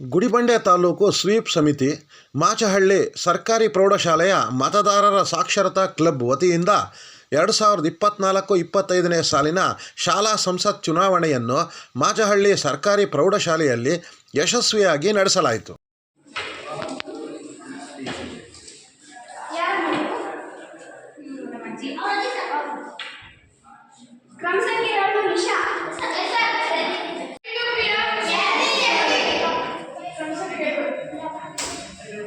Gudibande taluk sweep ಸಮಿತಿ, ಮಾಚಹಳ್ಳಿ ಸರ್ಕಾರಿ ಪ್ರೌಢಶಾಲೆಯ ಮತದಾರರ ಸಾಕ್ಷರತಾ ಕ್ಲಬ್ ವತಿಯಿಂದ ಎರಡು ಸಾವಿರದ ಇಪ್ಪತ್ತ್ನಾಲ್ಕು ಇಪ್ಪತ್ತೈದನೇ ಸಾಲಿನ ಶಾಲಾ ಸಂಸತ್ ಚುನಾವಣೆಯನ್ನು ಮಾಚಹಳ್ಳಿ ಸರ್ಕಾರಿ ಪ್ರೌಢಶಾಲೆಯಲ್ಲಿ ಯಶಸ್ವಿಯಾಗಿ ನಡೆಸಲಾಯಿತು. ಕ್ರಮ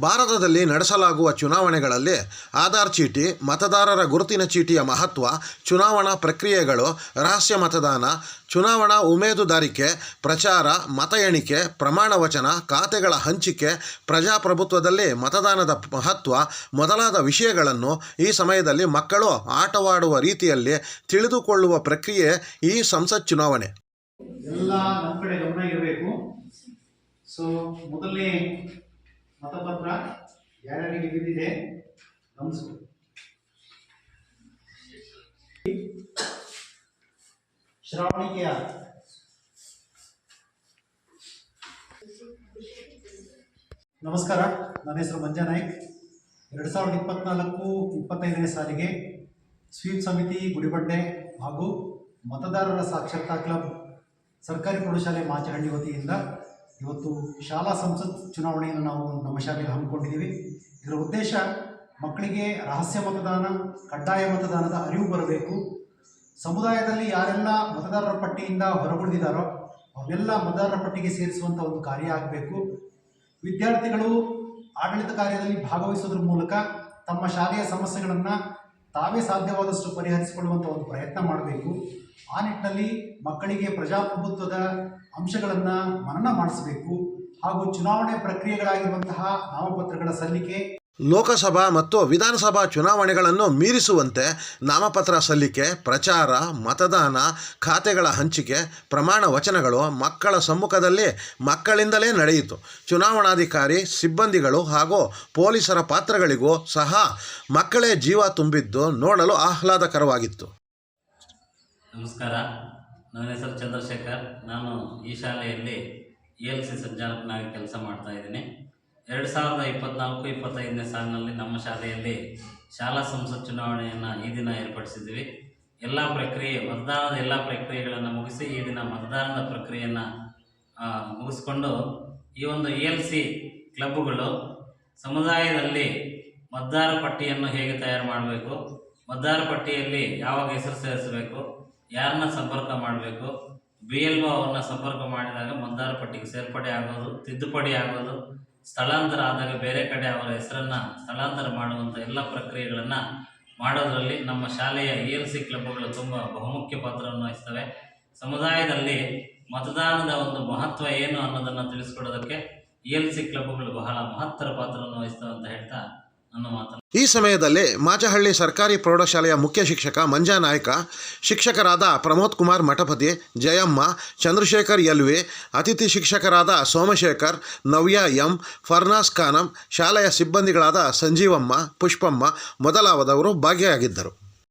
ಭಾರತದಲ್ಲಿ ನಡೆಸಲಾಗುವ ಚುನಾವಣೆಗಳಲ್ಲಿ ಆಧಾರ್ ಚೀಟಿ, ಮತದಾರರ ಗುರುತಿನ ಚೀಟಿಯ ಮಹತ್ವ, ಚುನಾವಣಾ ಪ್ರಕ್ರಿಯೆಗಳು, ರಹಸ್ಯ ಮತದಾನ, ಚುನಾವಣಾ ಉಮೇದುದಾರಿಕೆ, ಪ್ರಚಾರ, ಮತ ಎಣಿಕೆ, ಪ್ರಮಾಣ ವಚನ, ಖಾತೆಗಳ ಹಂಚಿಕೆ, ಪ್ರಜಾಪ್ರಭುತ್ವದಲ್ಲಿ ಮತದಾನದ ಮಹತ್ವ ಮೊದಲಾದ ವಿಷಯಗಳನ್ನು ಈ ಸಮಯದಲ್ಲಿ ಮಕ್ಕಳು ಆಟವಾಡುವ ರೀತಿಯಲ್ಲಿ ತಿಳಿದುಕೊಳ್ಳುವ ಪ್ರಕ್ರಿಯೆ ಈ ಸಂಸತ್ ಚುನಾವಣೆ. ಎಲ್ಲ ಗಮನ ಇರಬೇಕು. ಸೊ ಮೊದಲನೇ ಮತಪತ್ರ ಯಾರ್ಯಾರಿಗೆ ಬಿದ್ದಿದೆ ನಮಸ್ಕಾರ ಶ್ರಾವಣಿಕೆಯ ನಮಸ್ಕಾರ, ನನ್ನ ಹೆಸರು ಮಂಜಾ ನಾಯ್ಕ್. ಎರಡು ಸಾವಿರದ ಇಪ್ಪತ್ನಾಲ್ಕು ಇಪ್ಪತ್ತೈದನೇ ಸಾಲಿಗೆ ಸ್ವೀಪ್ ಸಮಿತಿ, ಗುಡಿಬಂಡೆ ಹಾಗೂ ಮತದಾರರ ಸಾಕ್ಷರತಾ ಕ್ಲಬ್ ಸರ್ಕಾರಿ ಪ್ರೌಢಶಾಲೆ ಮಾಚಹಳ್ಳಿ ವತಿಯಿಂದ ಇವತ್ತು ಶಾಲಾ ಸಂಸತ್ ಚುನಾವಣೆಯನ್ನು ನಾವು ನಮ್ಮ ಶಾಲೆಗೆ ಹಮ್ಮಿಕೊಂಡಿದ್ದೀವಿ. ಇದರ ಉದ್ದೇಶ ಮಕ್ಕಳಿಗೆ ರಹಸ್ಯ ಮತದಾನ, ಕಡ್ಡಾಯ ಮತದಾನದ ಅರಿವು ಬರಬೇಕು. ಸಮುದಾಯದಲ್ಲಿ ಯಾರೆಲ್ಲ ಮತದಾರರ ಪಟ್ಟಿಯಿಂದ ಹೊರಗುಳಿದಿದ್ದಾರೋ ಅವೆಲ್ಲ ಮತದಾರರ ಪಟ್ಟಿಗೆ ಸೇರಿಸುವಂಥ ಒಂದು ಕಾರ್ಯ ಆಗಬೇಕು. ವಿದ್ಯಾರ್ಥಿಗಳು ಆಡಳಿತ ಕಾರ್ಯದಲ್ಲಿ ಭಾಗವಹಿಸೋದ್ರ ಮೂಲಕ ತಮ್ಮ ಶಾಲೆಯ ಸಮಸ್ಯೆಗಳನ್ನು ತಾವೇ ಸಾಧ್ಯವಾದಷ್ಟು ಪರಿಹರಿಸಿಕೊಳ್ಳುವಂಥ ಒಂದು ಪ್ರಯತ್ನ ಮಾಡಬೇಕು. ಆ ನಿಟ್ಟಿನಲ್ಲಿ ಮಕ್ಕಳಿಗೆ ಪ್ರಜಾಪ್ರಭುತ್ವದ ಅಂಶಗಳನ್ನು ಮನನ ಮಾಡಿಸಬೇಕು ಹಾಗೂ ಚುನಾವಣೆ ಪ್ರಕ್ರಿಯೆಗಳಾಗಿರುವಂತಹ ನಾಮಪತ್ರಗಳ ಸಲ್ಲಿಕೆ. ಲೋಕಸಭಾ ಮತ್ತು ವಿಧಾನಸಭಾ ಚುನಾವಣೆಗಳನ್ನು ಮೀರಿಸುವಂತೆ ನಾಮಪತ್ರ ಸಲ್ಲಿಕೆ ಪ್ರಚಾರ ಮತದಾನ ಖಾತೆಗಳ ಹಂಚಿಕೆ ಪ್ರಮಾಣ ವಚನಗಳು ಮಕ್ಕಳ ಸಮ್ಮುಖದಲ್ಲಿ ಮಕ್ಕಳಿಂದಲೇ ನಡೆಯಿತು. ಚುನಾವಣಾಧಿಕಾರಿ ಸಿಬ್ಬಂದಿಗಳು ಹಾಗೂ ಪೊಲೀಸರ ಪಾತ್ರಗಳಿಗೂ ಸಹ ಮಕ್ಕಳೇ ಜೀವ ತುಂಬಿದ್ದು ನೋಡಲು ಆಹ್ಲಾದಕರವಾಗಿತ್ತು. ನಮಸ್ಕಾರ. ನನ್ನ ಹೆಸರು ಚಂದ್ರಶೇಖರ್. ನಾನು ಈ ಶಾಲೆಯಲ್ಲಿ ಇ ಎಲ್ ಸಿ ಸಂಚಾಲಕನಾಗಿ ಕೆಲಸ ಮಾಡ್ತಾ ಇದ್ದೀನಿ. ಎರಡು ಸಾವಿರದ ಇಪ್ಪತ್ನಾಲ್ಕು, ಇಪ್ಪತ್ತೈದನೇ ಸಾಲಿನಲ್ಲಿ ನಮ್ಮ ಶಾಲೆಯಲ್ಲಿ ಶಾಲಾ ಸಂಸತ್ ಚುನಾವಣೆಯನ್ನು ಈ ದಿನ ಏರ್ಪಡಿಸಿದ್ವಿ. ಎಲ್ಲ ಪ್ರಕ್ರಿಯೆ, ಮತದಾನದ ಎಲ್ಲ ಪ್ರಕ್ರಿಯೆಗಳನ್ನು ಮುಗಿಸಿ ಈ ದಿನ ಮತದಾನದ ಪ್ರಕ್ರಿಯೆಯನ್ನು ಮುಗಿಸ್ಕೊಂಡು ಈ ಒಂದು ಇ ಎಲ್ ಸಿ ಕ್ಲಬ್ಗಳು ಸಮುದಾಯದಲ್ಲಿ ಮತದಾರ ಪಟ್ಟಿಯನ್ನು ಹೇಗೆ ತಯಾರು ಮಾಡಬೇಕು, ಮತದಾರ ಪಟ್ಟಿಯಲ್ಲಿ ಯಾವಾಗ ಹೆಸರು ಸೇರಿಸಬೇಕು ಯಾರನ್ನ ಸಂಪರ್ಕ ಮಾಡಬೇಕು? ಬಿ ಎಲ್ ಒ ಅವ್ರನ್ನ ಸಂಪರ್ಕ ಮಾಡಿದಾಗ ಮತದಾರ ಪಟ್ಟಿಗೆ ಸೇರ್ಪಡೆ ಆಗೋದು, ತಿದ್ದುಪಡಿ ಆಗೋದು, ಸ್ಥಳಾಂತರ ಆದಾಗ ಬೇರೆ ಕಡೆ ಅವರ ಹೆಸರನ್ನು ಸ್ಥಳಾಂತರ ಮಾಡುವಂಥ ಎಲ್ಲ ಪ್ರಕ್ರಿಯೆಗಳನ್ನು ಮಾಡೋದರಲ್ಲಿ ನಮ್ಮ ಶಾಲೆಯ ಇ ಎಲ್ ಸಿ ಕ್ಲಬ್ಗಳು ತುಂಬ ಬಹುಮುಖ್ಯ ಪಾತ್ರವನ್ನು ವಹಿಸ್ತವೆ. ಸಮುದಾಯದಲ್ಲಿ ಮತದಾನದ ಒಂದು ಮಹತ್ವ ಏನು ಅನ್ನೋದನ್ನು ತಿಳಿಸ್ಕೊಡೋದಕ್ಕೆ ಇ ಎಲ್ ಸಿ ಕ್ಲಬ್ಗಳು ಬಹಳ ಮಹತ್ತರ ಪಾತ್ರವನ್ನು ವಹಿಸ್ತವೆ ಅಂತ ಹೇಳ್ತಾ ಈ ಸಮಯದಲ್ಲಿ ಮಾಚಹಳ್ಳಿ ಸರ್ಕಾರಿ ಪ್ರೌಢಶಾಲೆಯ ಮುಖ್ಯ ಶಿಕ್ಷಕ ಮಂಜಾ ನಾಯ್ಕ, ಶಿಕ್ಷಕರಾದ ಪ್ರಮೋದ್ ಕುಮಾರ್ ಮಠಪತಿ, ಜಯಮ್ಮ, ಚಂದ್ರಶೇಖರ್ ಯಲ್ವೆ ಅತಿಥಿ ಶಿಕ್ಷಕರಾದ ಸೋಮಶೇಖರ್, ನವ್ಯ ಎಂ, ಫರ್ನಾಸ್ ಖಾನಂ, ಶಾಲೆಯ ಸಿಬ್ಬಂದಿಗಳಾದ ಸಂಜೀವಮ್ಮ, ಪುಷ್ಪಮ್ಮ ಮೊದಲಾದವರು ಭಾಗಿಯಾಗಿದ್ದರು.